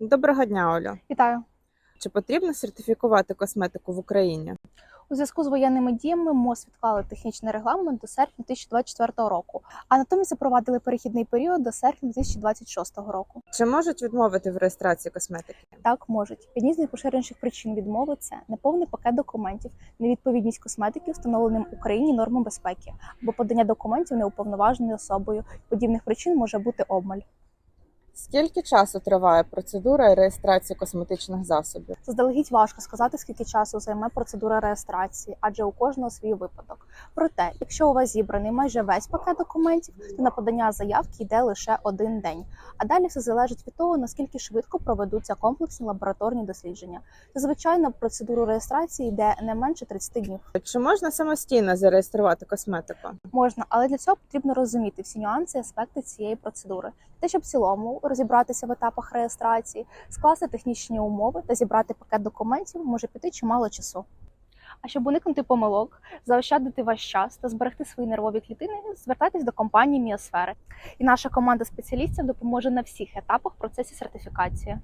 Доброго дня, Олю. Вітаю. Чи потрібно сертифікувати косметику в Україні? У зв'язку з воєнними діями МОЗ відклали технічний регламент до серпня 2024 року, а натомість запровадили перехідний період до серпня 2026 року. Чи можуть відмовити в реєстрації косметики? Так можуть одні з найпоширеніших причин відмови це неповний пакет документів, невідповідність косметики встановленим Україні нормам безпеки або подання документів неуповноваженою особою. Подібних причин може бути обмаль. Скільки часу триває процедура реєстрації косметичних засобів? Заздалегідь важко сказати, скільки часу займе процедура реєстрації, адже у кожного свій випадок. Проте, якщо у вас зібраний майже весь пакет документів, то на подання заявки йде лише один день. А далі все залежить від того, наскільки швидко проведуться комплексні лабораторні дослідження. Зазвичай на процедуру реєстрації йде не менше 30 днів. Чи можна самостійно зареєструвати косметику? Можна, але для цього потрібно розуміти всі нюанси і аспекти цієї процедури, те, щоб в цілому розібратися в етапах реєстрації, скласти технічні умови та зібрати пакет документів може піти чимало часу. А щоб уникнути помилок, заощадити ваш час та зберегти свої нервові клітини, звертайтесь до компанії Міосфери. І наша команда спеціалістів допоможе на всіх етапах в процесі сертифікації.